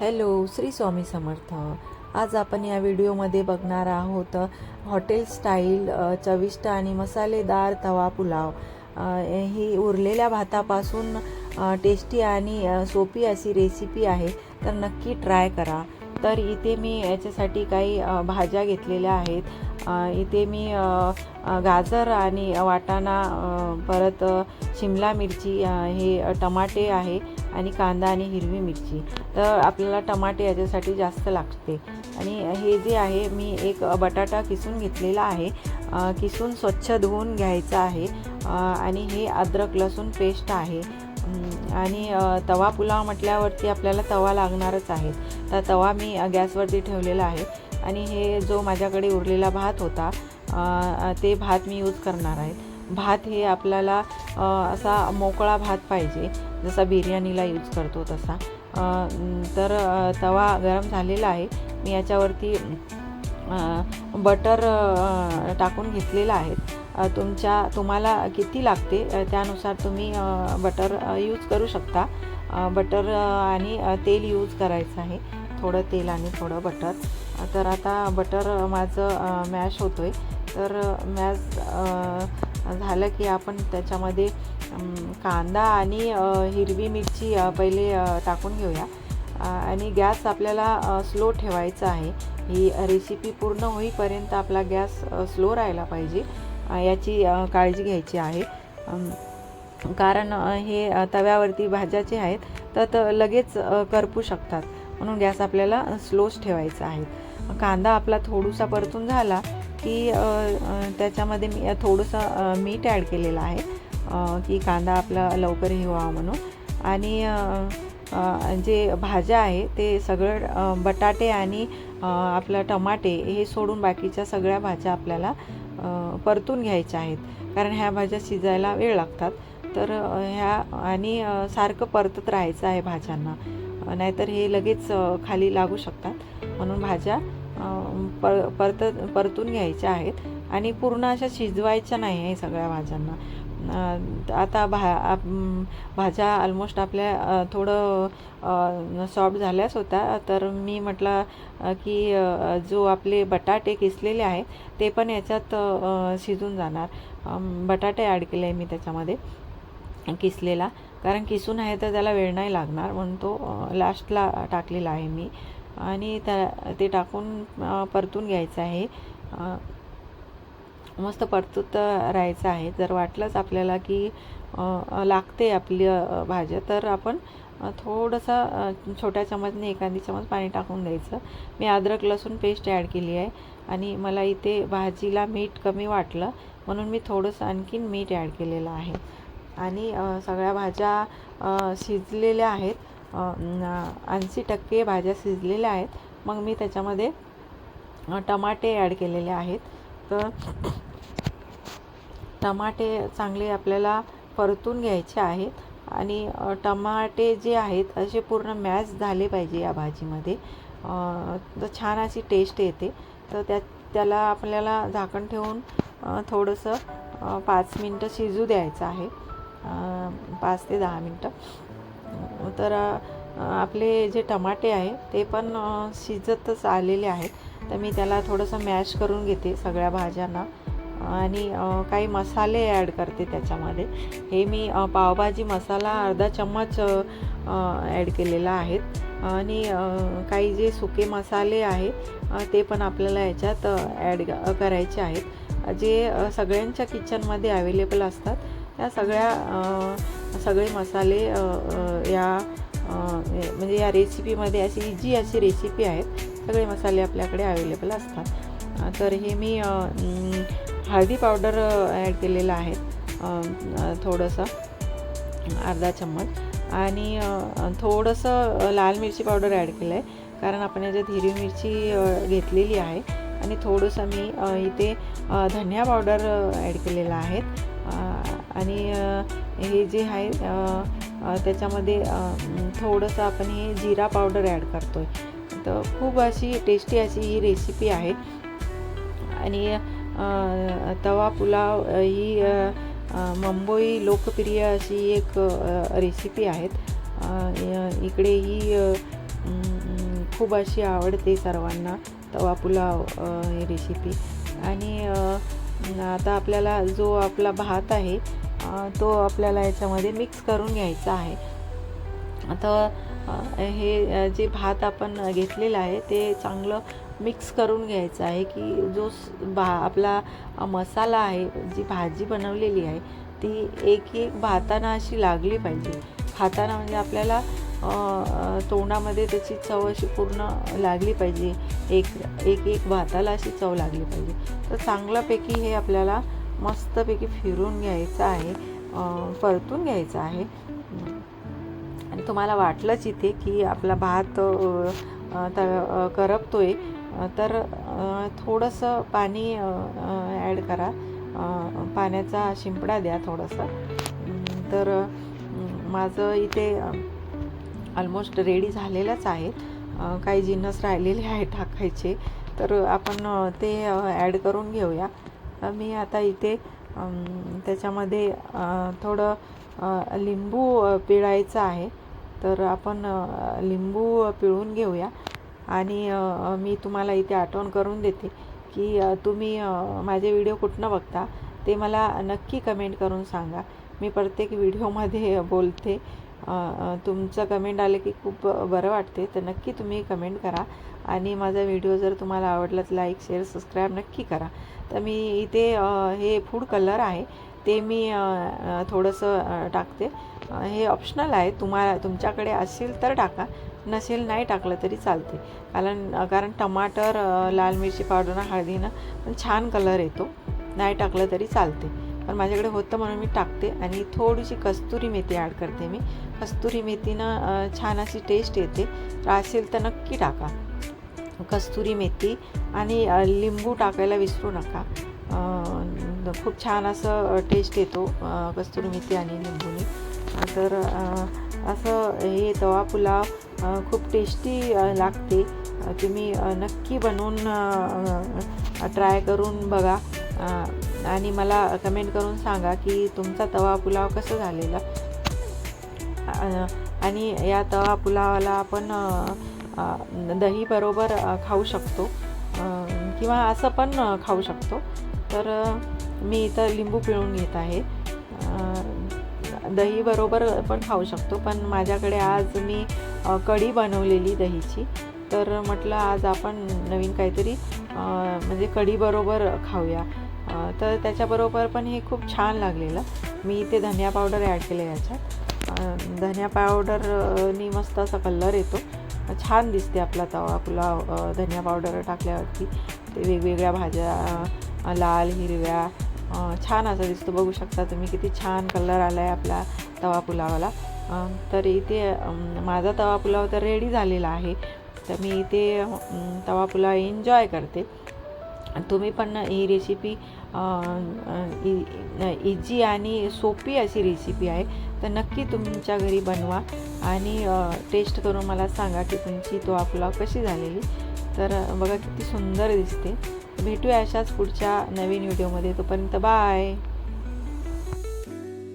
Hello Shri Swami Samarth. आज आपण या व्हिडिओमध्ये बघणार आहोत हॉटेल स्टाईल चविष्ट आणि मसालेदार तवा पुलाव. ही उरलेल्या भातापासून टेस्टी आणि सोपी अशी रेसिपी आहे तर नक्की ट्राय करा. तर इथे मी याच्यासाठी काही भाज्या घेतलेल्या आहेत. इथे मी गाजर आणि वाटाणा परत शिमला मिरची हे टमाटे आहे. आणि कांदा आणि हिरवी मिरची. तर आपल्याला टमाटे याच्यासाठी जास्त लागते. आणि हे जे आहे मी एक बटाटा किसून घेतलेला आहे. किसून स्वच्छ धुवून घ्यायचा आहे. आणि हे अद्रक लसूण पेस्ट आहे. आणि तवा पुलाव म्हटल्यावरती आपल्याला तवा लागणारच आहे. तर तवा मी गॅसवरती ठेवलेला आहे. आणि हे जो माझ्याकडे उरलेला भात होता ते भात मी यूज करणार आहे. भात हे आपल्याला असा मोकळा भात पाहिजे. जसा बिर्याणीला यूज करतो तसा. तर तवा गरम झालेला आहे. मी याच्यावरती बटर टाकून घेतलेलं आहे. तुमच्या तुम्हाला किती लागते त्यानुसार तुम्ही बटर यूज करू शकता. बटर आणि तेल यूज करायचं आहे. थोडं तेल आणि थोडं बटर. तर आता बटर माझं मॅश होतो आहे तर मॅश झालं की आपण त्याच्यामध्ये कांदा आणि हिरवी मिरची पहिले टाकून घेऊया. आणि गॅस आपल्याला स्लो ठेवायचा आहे. ही रेसिपी पूर्ण होईपर्यंत आपला गॅस स्लो राहायला पाहिजे. याची काळजी घ्यायची आहे. कारण हे तव्यावरती भाज्याचे आहेत तर त लगेच करपू शकतात. म्हणून गॅस आपल्याला स्लोच ठेवायचा आहे. कांदा आपला थोडासा परतून झाला की त्याच्यामध्ये मी थोडंसं मीठ ॲड केलेलं आहे की कांदा आपला लवकर हे व्हावा म्हणून. आणि जे भाज्या आहे ते सगळं बटाटे आणि आपलं टमाटे हे सोडून बाकीच्या सगळ्या भाज्या आपल्याला परतून घ्यायच्या आहेत. कारण ह्या भाज्या शिजायला वेळ लागतात. तर ह्या आणि सारखं परतत राहायचं आहे भाज्यांना. नाहीतर हे लगेच खाली लागू शकतात. म्हणून भाज्या पर परत परतून घ्यायच्या आहेत. आणि पूर्ण अशा शिजवायच्या नाही आहे सगळ्या भाज्यांना. आता भा आप- भाज्या ऑलमोस्ट आपल्या थोडं सॉफ्ट झाल्याच होत्या. तर मी म्हटलं की जो आपले बटाटे किसलेले आहे ते पण याच्यात शिजून जाणार. बटाटे ॲड केले आहे मी त्याच्यामध्ये किसलेला. कारण किसून आहे तर त्याला वेळ नाही लागणार म्हणून तो लास्टला टाकलेला आहे मी. आणि त्या ते टाकून परतून घ्यायचं आहे. मस्त परतूत राहायचं आहे. जर वाटलंच आपल्याला की लागते आपली भाज्या तर आपण थोडंसं छोट्या चमचने एखादी चमच पाणी टाकून द्यायचं. मी अद्रक लसूण पेस्ट ॲड केली आहे. आणि मला इथे भाजीला मीठ कमी वाटलं म्हणून मी थोडंसं आणखीन मीठ ॲड केलेलं आहे. आणि सगळ्या भाज्या शिजलेल्या आहेत. ऐंशी टक्के भाज्या शिजलेल्या आहेत. मग मी त्याच्यामध्ये टमाटे ॲड केलेले आहेत. तर टमाटे चांगले आपल्याला परतून घ्यायचे आहेत. आणि टमाटे जे आहेत असे पूर्ण मॅश झाले पाहिजे या भाजीमध्ये. तर छान अशी टेस्ट येते. तर त्या त्याला आपल्याला झाकण ठेवून थोडंसं पाच मिनटं शिजू द्यायचं आहे. पाच ते दहा मिनटं. तर आपले जे टमाटे आहे ते पण शिजतच आलेले आहेत. तर मी त्याला थोडंसं मॅश करून घेते सगळ्या भाज्यांना. आणि काही मसाले ॲड करते त्याच्यामध्ये. हे मी पावभाजी मसाला अर्धा चम्मच ॲड केलेला आहेत आणि काही जे सुके मसाले आहे ते पण आपल्याला याच्यात ॲड करायचे आहेत. जे सगळ्यांच्या किचनमध्ये अवेलेबल असतात त्या सगळ्या सगळे मसाले या म्हणजे या रेसिपीमध्ये अशी जी अशी रेसिपी आहेत सगळे मसाले आपल्याकडे अवेलेबल असतात. तर हे मी हळदी पावडर ॲड केलेलं आहे. थोडंसं अर्धा चम्मच. आणि थोडंसं लाल मिरची पावडर ॲड केलं आहे कारण आपण याच्यात हिरवी मिरची घेतलेली आहे. आणि थोडंसं मी इथे धनिया पावडर ॲड केलेलं आहे. आणि हे जे आहे त्याच्यामध्ये थोडंसं आपण हे जिरा पावडर ॲड करतो आहे तर खूप अशी टेस्टी अशी ही रेसिपी आहे. आणि तवा पुलाव ही मुंबई लोकप्रिय अशी एक रेसिपी आहेत. इकडे ही खूप अशी आवडते सर्वांना तवा पुलाव ही रेसिपी. आणि आता आपल्याला जो आपला भात आहे तो आपल्याला याच्यामध्ये मिक्स करून घ्यायचा आहे. आता हे जे भात आपण घेतलेलं आहे ते चांगलं मिक्स करून घ्यायचं आहे की जो भा आपला मसाला आहे जी भाजी बनवलेली आहे ती एक एक भाताना अशी लागली पाहिजे. खाताना म्हणजे आपल्याला तोंडामध्ये त्याची चव अशी पूर्ण लागली पाहिजे. एक एक एक भाताला अशी चव लागली पाहिजे. तर चांगल्यापैकी हे आपल्याला मस्तपैकी फिरून घ्यायचं आहे परतून घ्यायचं आहे. आणि तुम्हाला वाटलंच इथे की आपला भात अ, करपतो आहे करपतोय. तर थोडंसं पाणी ॲड करा. पाण्याचा शिंपडा द्या थोडंसं. तर माझं इथे ऑलमोस्ट रेडी झालेलंच आहे. काही जिन्नस राहिलेले आहे टाकायचे. तर आपण ते ॲड करून घेऊया. मी आता इथे त्याच्यामध्ये थोडं लिंबू पिळायचं आहे. तर आपण लिंबू पिळून घेऊया. आणि मी तुम्हाला इथे आठवण करून देते की तुम्ही माझे व्हिडिओ कुठनं बघता ते मला नक्की कमेंट करून सांगा. मी प्रत्येक व्हिडिओमध्ये बोलते. तुमचं कमेंट आलं की खूप बरं वाटते तर नक्की तुम्ही कमेंट करा. आणि माझा व्हिडिओ जर तुम्हाला आवडला तर लाईक शेअर सबस्क्राईब नक्की करा. तर मी इथे हे फूड कलर आहे ते मी थोडंसं टाकते. हे ऑप्शनल आहे तुम्हाला तुमच्याकडे असेल तर टाका. नसेल नाही टाकलं तरी चालते. कारण कारण टमाटर लाल मिरची पावडर हळदीनं पण छान कलर येतो. नाही टाकलं तरी चालते. पण माझ्याकडे होतं म्हणून मी टाकते आणि थोडीशी कस्तुरी मेथी ॲड करते मी. कस्तुरी मेथीनं छान अशी टेस्ट येते. तर असेल तर नक्की टाका. कस्तुरी मेथी आणि लिंबू टाकायला विसरू नका. खूप छान असं टेस्ट येतो कस्तुरी मेथी आणि लिंबूने. तर असं हे तवा पुलाव खूप टेस्टी लागते. तुम्ही नक्की बनवून ट्राय करून बघा. आणि मला कमेंट करून सांगा की तुमचा तवा पुलाव कसं झालेला? आणि या तवा पुलावाला आपण दहीबरोबर खाऊ शकतो. किंवा असं पण खाऊ शकतो. तर मी इथं लिंबू पिळून घेत आहे. दहीबरोबर पण खाऊ शकतो. पण माझ्याकडे आज मी कढी बनवलेली दहीची. तर म्हटलं आज आपण नवीन काहीतरी म्हणजे कढीबरोबर खाऊया. तर त्याच्याबरोबर पण हे खूप छान लागलेलं. मी इथे धनिया पावडर ॲड केलं याच्यात. धनिया पावडरनी मस्त असा कलर येतो. छान दिसते आपला तवा पुलाव धन्या धनिया पावडर टाकल्यावरती. ते वेगवेगळ्या भाज्या लाल हिरव्या छान असं दिसतो. बघू शकता तुम्ही किती छान कलर आला आहे आपला तवा पुलावाला. तर इथे माझा तवा पुलाव तर रेडी झालेला आहे. तर मी इथे तवा पुलाव एन्जॉय करते. तुम्ही पण ही रेसिपी इझी आणि सोपी अशी रेसिपी आहे. तर नक्की तुमच्या घरी बनवा आणि टेस्ट करून मला सांगा की तुमची तो पुलाव कशी झालेली. तर बघा किती सुंदर दिसते. भेटूया अशाच पुढच्या नवीन व्हिडिओमध्ये तोपर्यंत बाय